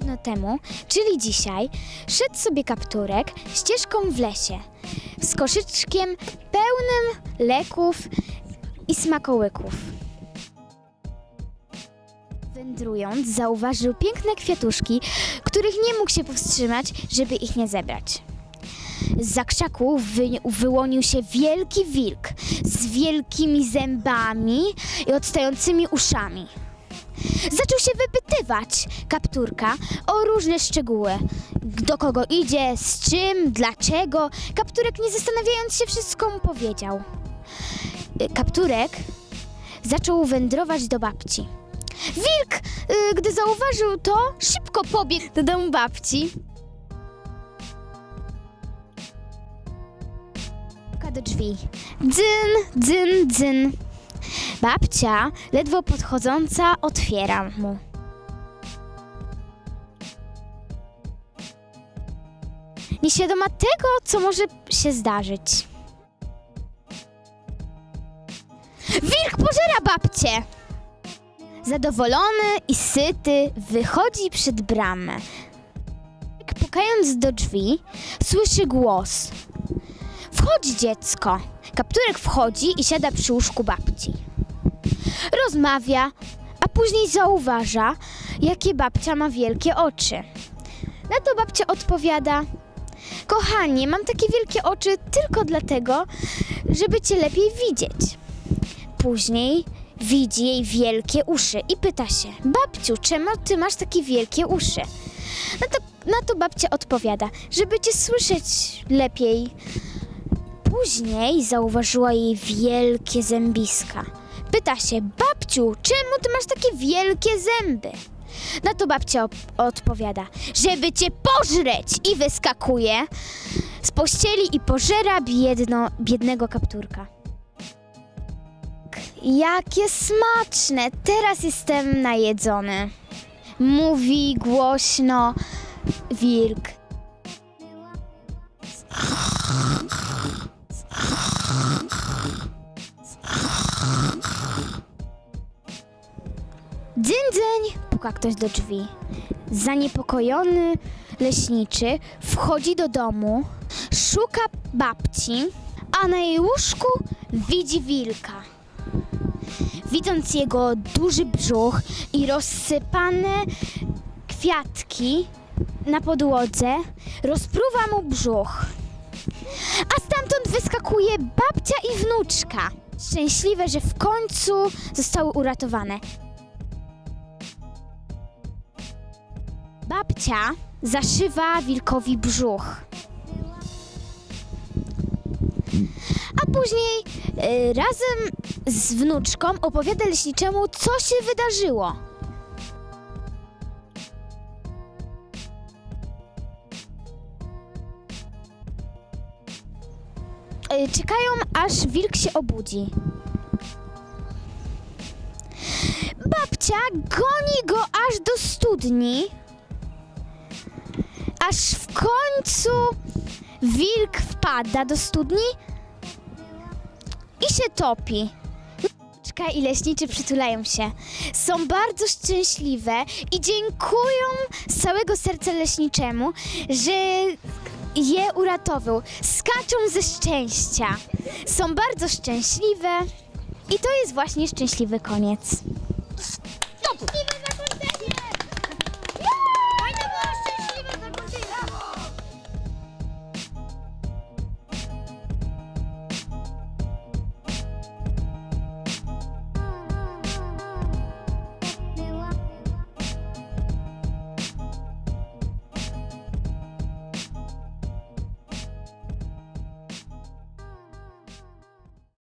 dawno temu, czyli dzisiaj, szedł sobie kapturek ścieżką w lesie z koszyczkiem pełnym leków i smakołyków. Wędrując, zauważył piękne kwiatuszki, których nie mógł się powstrzymać, żeby ich nie zebrać. Z zakrzaku wy, wyłonił się wielki wilk z wielkimi zębami i odstającymi uszami. Zaczął się wypytywać kapturka o różne szczegóły. Do kogo idzie, z czym, dlaczego. Kapturek, nie zastanawiając się, wszystko mu powiedział. Y, Kapturek zaczął wędrować do babci. Wilk, y, gdy zauważył to, szybko pobiegł do domu babci. Do drzwi. Dzyn, dzyn, dzyn. Babcia, ledwo podchodząca, otwiera mu. Nieświadoma tego, co może się zdarzyć. Wilk pożera babcię! Zadowolony i syty wychodzi przed bramę. Pukając do drzwi, słyszy głos. Wchodź, dziecko. Kapturek wchodzi i siada przy łóżku babci. Rozmawia, a później zauważa, jakie babcia ma wielkie oczy. Na to babcia odpowiada: Kochanie, mam takie wielkie oczy tylko dlatego, żeby cię lepiej widzieć. Później widzi jej wielkie uszy i pyta się: Babciu, czemu ty masz takie wielkie uszy? Na to, na to babcia odpowiada: Żeby cię słyszeć lepiej. Później zauważyła jej wielkie zębiska. Pyta się, babciu, czemu ty masz takie wielkie zęby? Na to babcia odpowiada, żeby cię pożreć i wyskakuje z pościeli i pożera biedno, biednego kapturka. Jakie smaczne, teraz jestem najedzony. Mówi głośno wilk. Puka ktoś do drzwi. Zaniepokojony leśniczy wchodzi do domu, szuka babci, a na jej łóżku widzi wilka. Widząc jego duży brzuch i rozsypane kwiatki na podłodze, rozpruwa mu brzuch. A stamtąd wyskakuje babcia i wnuczka. Szczęśliwe, że w końcu zostały uratowane. Babcia zaszywa wilkowi brzuch. A później y, razem z wnuczką opowiada leśniczemu, co się wydarzyło. Y, czekają, aż wilk się obudzi. Babcia goni go aż do studni, aż w końcu wilk wpada do studni i się topi. Wnuczka i leśniczy przytulają się. Są bardzo szczęśliwe i dziękują z całego serca leśniczemu, że je uratował. Skaczą ze szczęścia. Są bardzo szczęśliwe i to jest właśnie szczęśliwy koniec.